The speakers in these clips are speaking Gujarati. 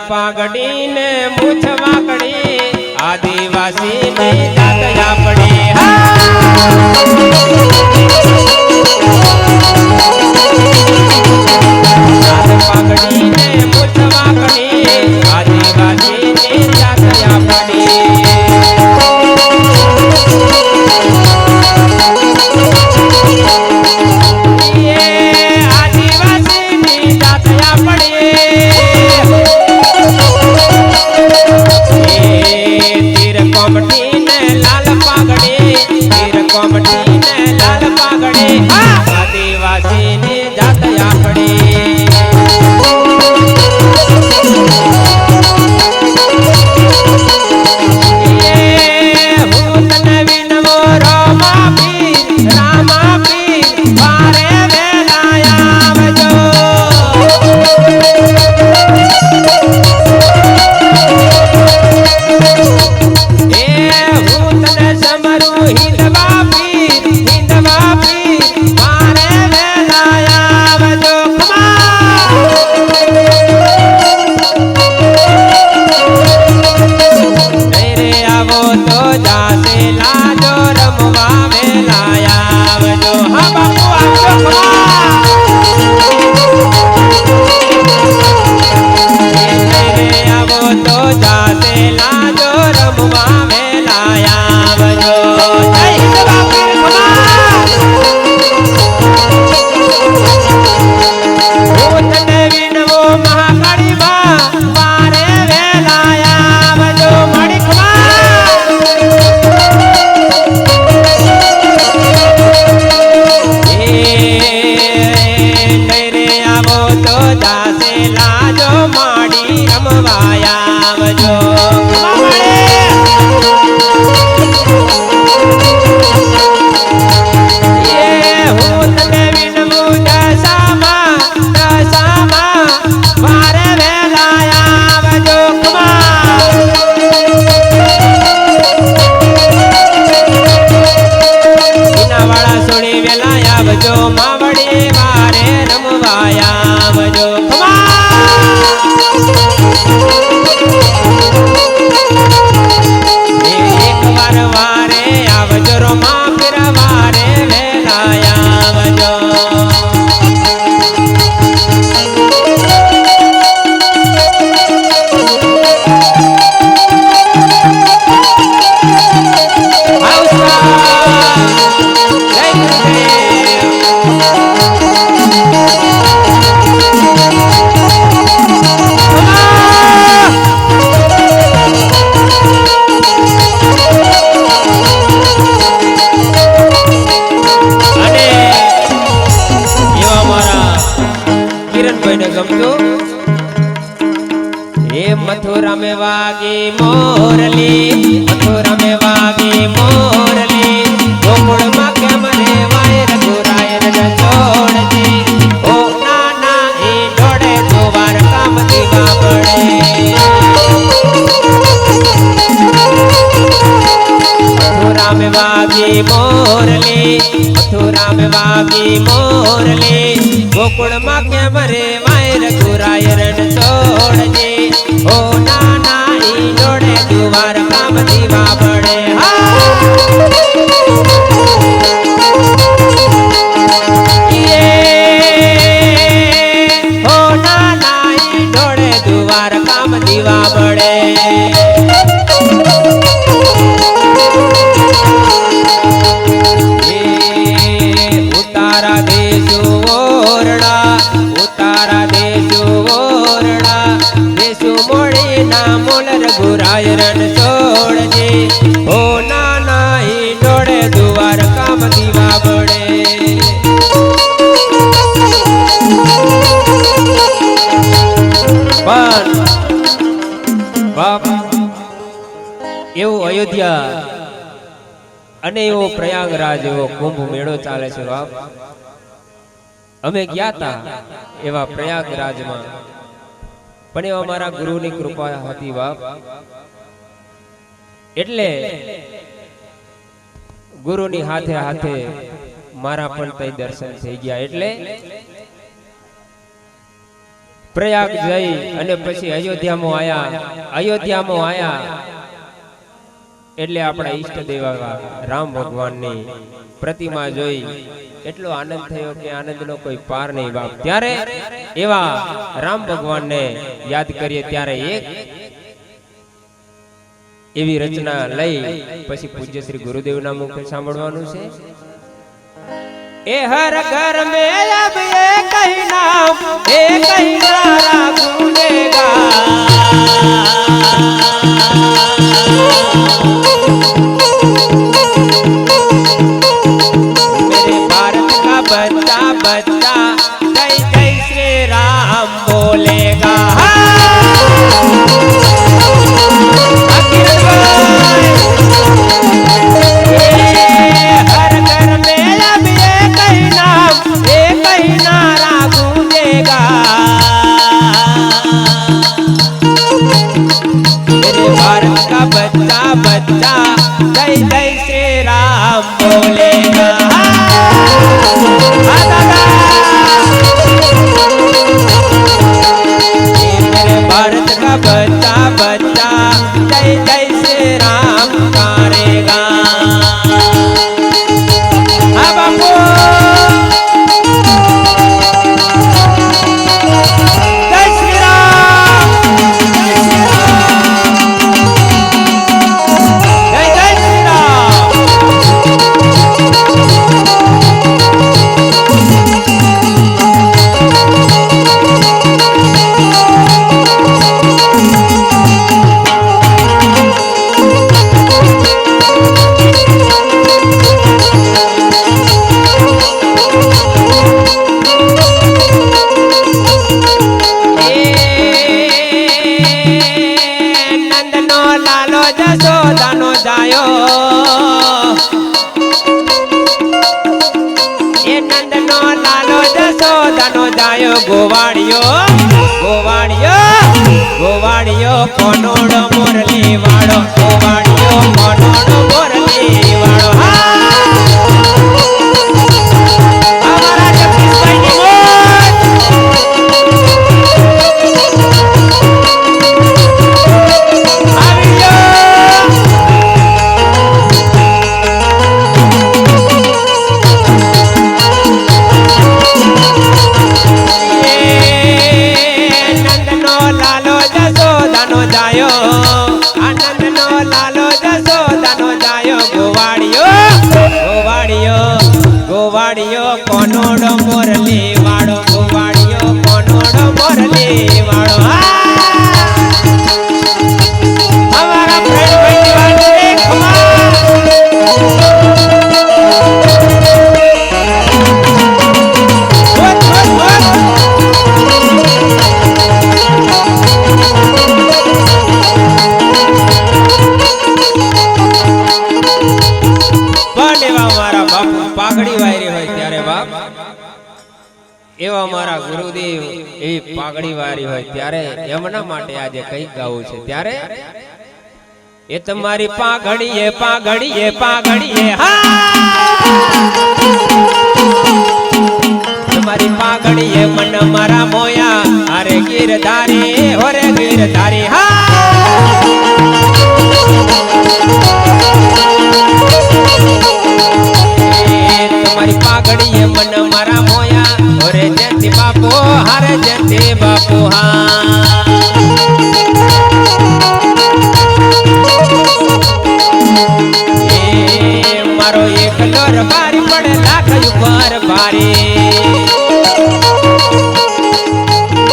પાઘડી ને મૂછ વાકડી આદિવાસી ને જાત પડી. પાઘડી ને મૂછ વાકડી આદિવાસી ને જાત આપડી પાઘડી. લાજો માડી રમવાયા આવજો એ આવજો રોમા વાગી મોરલી મથુરા મે વાગી મોરલી. ગોકુળમાં કે રે વાયર ગુરાયર ન છોડજી ઓ નાના, એ ડોડે જોવાર કામ દીવા પડે મથુરા મે વાગી મોરલી મથુરા મે વાગી મોરલી. ગોકુળમાં કેમ રે વાયર ગુરાયર ન છોડજે ઓ નાના ઈ જોડે દુવાર કામ દીવા પડે. દીવા પડે. દેશો ઓરડા ઓરડા વિશુ મોડી ના મૂળ રઘુરાય રણ છોડજે. ઓ નાના ઈ ડોળે દુવાર કામ દીવા બળે પણ બાપ, એવું અયોધ્યા અને એવો પ્રયાગરાજ, એવો કુંભ મેળો ચાલે છે બાપ. અમે ગયા હતા એવા પ્રયાગરાજમાં. પણ એવા મારા ગુરુની કૃપા હતી બાપ. એટલે ગુરુની હાથે હાથે મારા પણ તઈ દર્શન થઈ ગયા. એટલે પ્રયાગ જઈ અને પછી અયોધ્યામાં આયા. અયોધ્યામાં આયા. એટલે આપણા ઈષ્ટદેવ રામ ભગવાનની પ્રતિમા જોઈ એટલો આનંદ થયો કે આનંદનો કોઈ પાર નહીં બાપ. ત્યારે એવા રામ ભગવાનને યાદ કરીએ ત્યારે એક એવી રચના લઈ પછી પૂજ્ય શ્રી ગુરુદેવના મુખે સાંભળવાનું છે. એ હર ઘર મે અબ એ કહીના એ કહીના રાખું દેગા मेरे भारत का बच्चा बच्चा जय जय जय श्री राम ગોવાળિયો ગોવાળિયો ગોવાળિયો કોનોડો ગોવાળિયો કોનોડો મોરલી વાળો ગોવાળિયો કોનોડો મોરલી વાળો અમારા ફ્રેન્ડ ભાઈ પાઘડી વાયરી. એવા મારા ગુરુદેવ એવી પાઘડી વારી હોય ત્યારે એમના માટે આજે કઈ ગાવું છે. ત્યારે એ તમારી પાઘડીએ પાઘડીએ પાઘડીએ હા! તમારી પાઘડીએ મન મારા મોયા અરે ગીરધારી હોરે ગીરધારી હા! તમારી પાઘડીએ મન મારા મોયા હોરે જયંતિ બાપુ હારે જયંતિ બાપુ હા એ મારો એકલો રબારી પડે લાખ ઉપર ભારી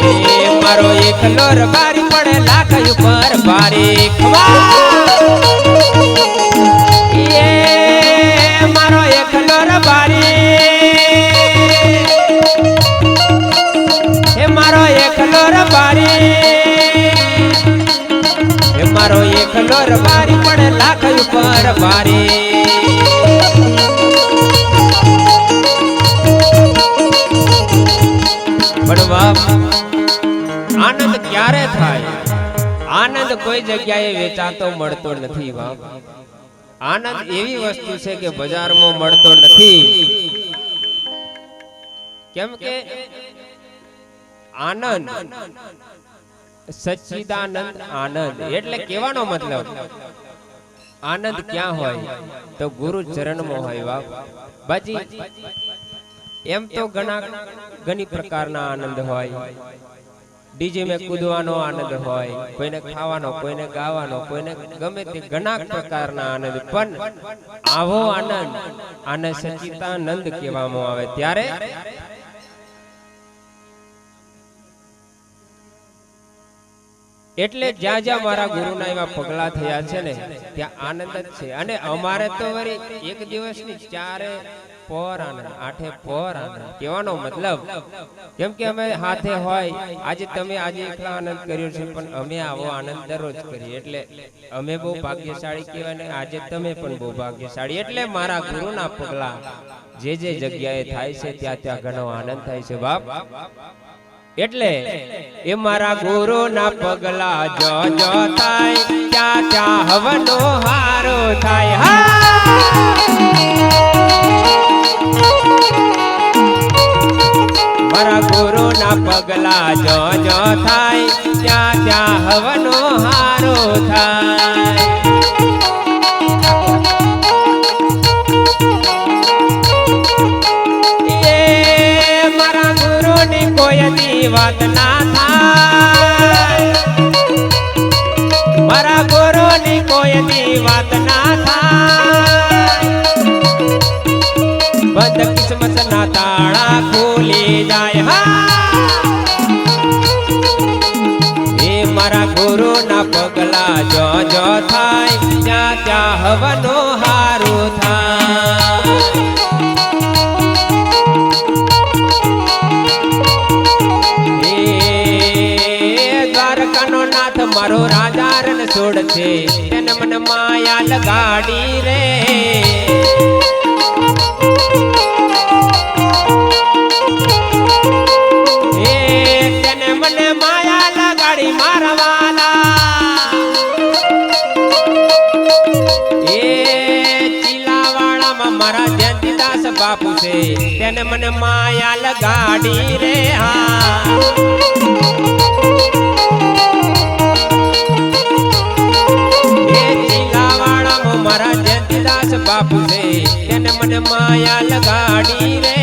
એ મારો એકલો રબારી પડે લાખ ઉપર ભારી એ મારો એકલો રબારી મારો લોર બારી પડે લાખ ઉપર બારી. આનંદ ક્યારે થાય? આનંદ કોઈ જગ્યાએ વેચાતો મળતો નથી બાપ. આનંદ એવી વસ્તુ છે કે બજારમાં મળતો નથી. કેમ કે આનંદ સચ્ચિદાનંદ આનંદ. એટલે કેવાનો મતલબ, આનંદ ક્યાં હોય? તો ગુરુ ચરણમાં હોય બાપ. બાજી, એમ તો ઘણા ઘણી પ્રકારના આનંદ હોય. ડીજે મેં કૂદવાનો આનંદ હોય, કોઈને ખાવાનો, કોઈને ગાવાનો, કોઈને ગમે તે ઘણા પ્રકારના આનંદ. પણ આવો આનંદ આને સચિતાનંદ કહેવામાં આવે. ત્યારે એટલે જ્યાં જ્યાં મારા ગુરુના એવા પગલા થયા છે ને ત્યાં આનંદ જ છે. અને અમારે તો વળી એક દિવસની ચારે પર આનંદ આઠે પર આનંદ. કહેવાનો મતલબ કેમ કે અમે હાથે હોય આજે તમે આજે એકલા આનંદ કર્યો છે પણ અમે આવો આનંદ દરરોજ કરીએ. એટલે અમે બહુ ભાગ્યશાળી કહેવાય ને આજે તમે પણ બહુ ભાગ્યશાળી. એટલે મારા ગુરુના પગલા જે જે જગ્યાએ થાય છે ત્યાં ત્યાં ઘણો આનંદ થાય છે. બાપ. એટલે એ મારા ગુરુ ના પગલા જો થાય ત્યાં ત્યાં હવનો હારો થાય. હા! મારા ગુરુ ના પગલા જો જો થાય ત્યાં ત્યાં હવનો હારો થાય. કોઈ વાત ના થાય. મારા ગુરુની કોઈ ની વાત ના થાય. બધ કિસ્મત ના તાળા ખોલી જાય, હા. એ મારા ગુરુ ના પગલા જો જો થાય. ત્યાં ત્યાં હવનો હારું મારો રાજા રણ છોડ છે. તેને મન માયા લગાડી રે. તેને મન માયા લગાડી મારવાલા. એ ચીલાવાડામાં મારા જયંતિદાસ બાપુ છે. તેને મન માયા લગાડી રે હા. જયંતિદાસ બાપુ છે. તેને મને માયા લગાડી રે.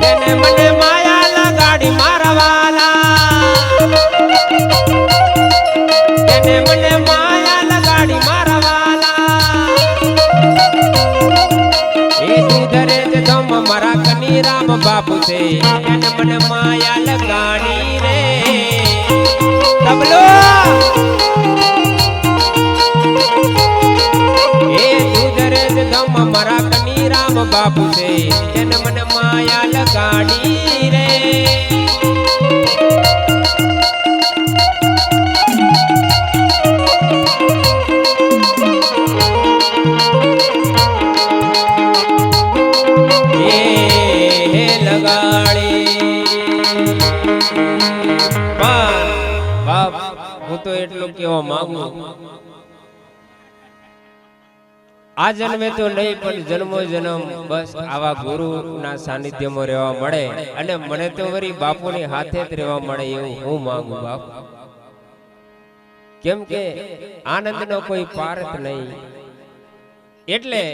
તેને મને માયા લગાડી મારવાલા તેને મને માયા લગાડી મારવાલા એ દૂધરે જ મારા કની રામ બાપુ છે. એને મને માયા લગાડી મારા કની રામ બાપુ છે. એને મને માયા લગાડી રે. હું તો એટલું કેવા માંગુ આ જન્મે તો નહીં, પણ જન્મો જન્મ બસ આવા ગુરુ ના સાનિધ્યમાં રહેવા મળે. અને મને તો વરી બાપુની હાથે જ રહેવા મળે એવું હું માંગુ બાપ. કેમ કે આનંદનો કોઈ પારત નહીં. એટલે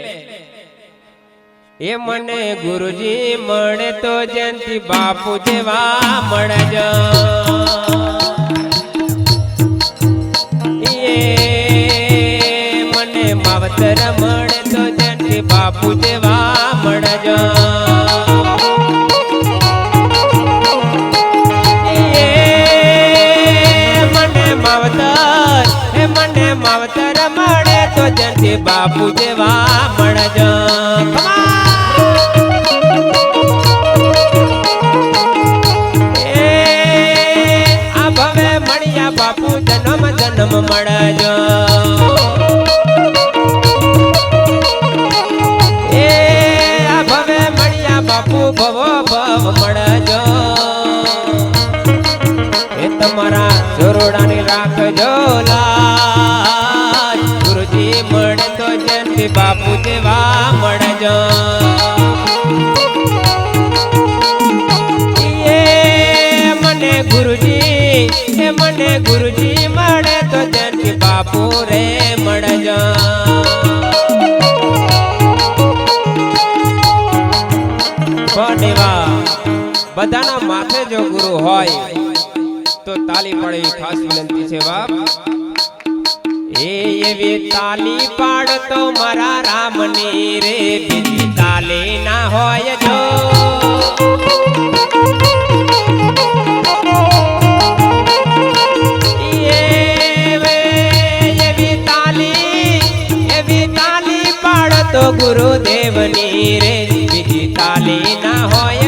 એ મને ગુરુજી મળે તો જયંતિ બાપુ જેવા મળજો. માવતર દેવા મળજો મને માવતર એ મને માવતર મળે તો જયંતિ બાપુ જેવા મળજો બાપુ જન્મ જન્મ મળજો. જોરોડાની ગુરુજી મળે તો જયંતિ બાપુ જેવા મળજો એ મને ગુરુજી, એ મને ગુરુજી મળે તો જન્મી બાપુ રે મળજો બધાના માથે જો ગુરુ હોય તો તાલી પડે ખાસ વિનંતી છે બાપ. એ એવી તાલી પાડતો મારા રામની રે બીજી તાલી ના હોય જો. ગુરુદેવની રે બીજી તાલી ના હોય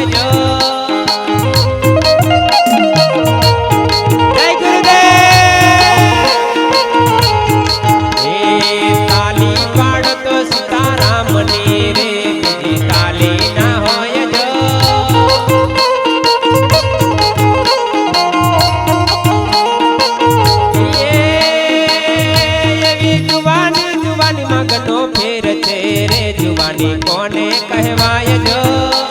કહેવાય જો.